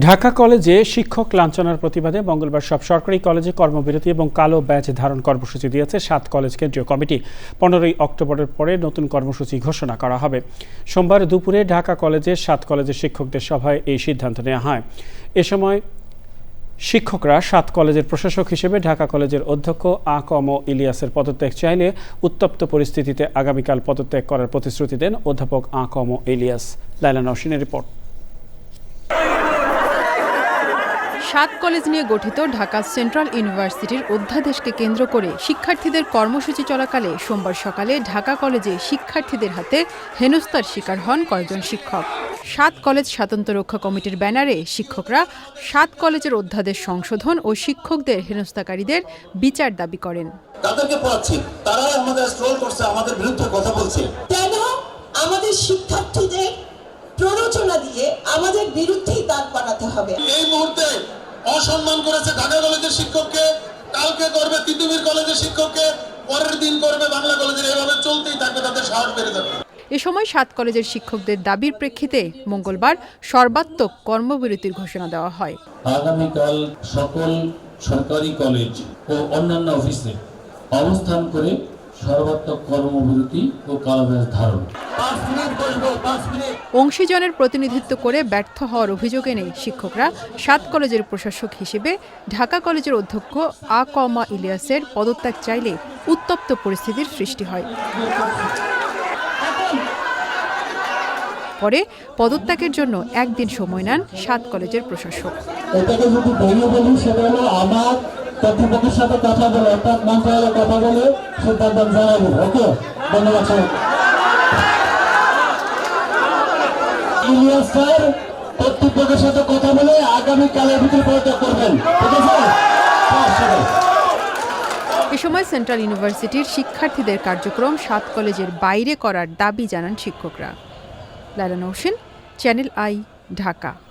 ঢাকা কলেজে শিক্ষক লাঞ্ছনার প্রতিবাদে মঙ্গলবার সব সরকারি কলেজে কর্মবিরতি এবং কালো ব্যাচ ধারণ কর্মসূচি দিয়েছে সাত কলেজ কেন্দ্রীয় কমিটি। পনেরোই অক্টোবরের পরে নতুন কর্মসূচি ঘোষণা করা হবে। সোমবার দুপুরে ঢাকা কলেজের সাত কলেজের শিক্ষকদের সভায় এই সিদ্ধান্ত নেওয়া হয়। এ সময় শিক্ষকরা সাত কলেজের প্রশাসক হিসেবে ঢাকা কলেজের অধ্যক্ষ আ কম ইলিয়াসের পদত্যাগ চাইলে উত্তপ্ত পরিস্থিতিতে আগামীকাল পদত্যাগ করার প্রতিশ্রুতি দেন অধ্যাপক আ কম ইলিয়াস। লাইলা নসিনের রিপোর্ট। সাত কলেজ নিয়ে গঠিত ঢাকা সেন্ট্রাল ইউনিভার্সিটির অধ্যাদেশকে কেন্দ্র করে শিক্ষার্থীদের কর্মসূচি চলাকালে সোমবার সকালে ঢাকা কলেজে শিক্ষার্থীদের হাতে হেনস্থার শিকার হন কয়েকজন শিক্ষক। সাত কলেজ স্বাতন্ত্র্য রক্ষা কমিটির ব্যানারে শিক্ষকরা সাত কলেজের অধ্যাদেশ সংশোধন ও শিক্ষকদের হেনস্থাকারীদের বিচার দাবি করেন। তাদেরকে পড়াচ্ছি। তারাই আমাদের স্ট্রোল করছে আমাদের বিরুদ্ধে কথা বলছে। কেন আমাদের শিক্ষার্থীদের প্ররোচনা দিয়ে আমাদের বিরুদ্ধেই দাঁত বানাতে হবে। এই মুহূর্তে অসম্মান করেছে ঢাকা কলেজের শিক্ষককে কালকে করবে তিতুমির কলেজের শিক্ষককে পরের দিন করবে বাংলা কলেজের। এভাবে চলতেই থাকবে তাদের সাহস বেড়ে যাবে। এ সময় সাত কলেজের শিক্ষকদের দাবির প্রেক্ষিতে মঙ্গলবার সর্বাত্মক কর্মবিরতির ঘোষণা দেওয়া হয়। আগামীকাল সকল সরকারি কলেজ ও অন্যান্য অফিসে অবস্থান করে সর্বাত্মক কর্মবিরতি ও কালাব্যাস ধারণ। পাঁচ মিনিট বসবো পাঁচ মিনিট। অংশীজনের প্রতিনিধিত্ব করে ব্যর্থ হওয়ার অভিযোগ এনে শিক্ষকরা। সাত কলেজের প্রশাসক হিসেবে ঢাকা কলেজের অধ্যক্ষ আ কমা ইলিয়াসের পদত্যাগ চাইলে উত্তপ্ত পরিস্থিতির সৃষ্টি হয়। পরে পদত্যাগের জন্য একদিন সময় নেন সাত কলেজের প্রশাসক। কথা বলে সিদ্ধান্ত জানাব। ওকে? ধন্যবাদ কর্তৃপক্ষের সাথে কথা বলে আগামীকালের ভিতরে পদত্যাগ করবেন। ঠিক আছে? এ সময় সেন্ট্রাল ইউনিভার্সিটির শিক্ষার্থীদের কার্যক্রম সাত কলেজের বাইরে করার দাবি জানান শিক্ষকরা। লালা নৌসেন, চ্যানেল আই, ঢাকা।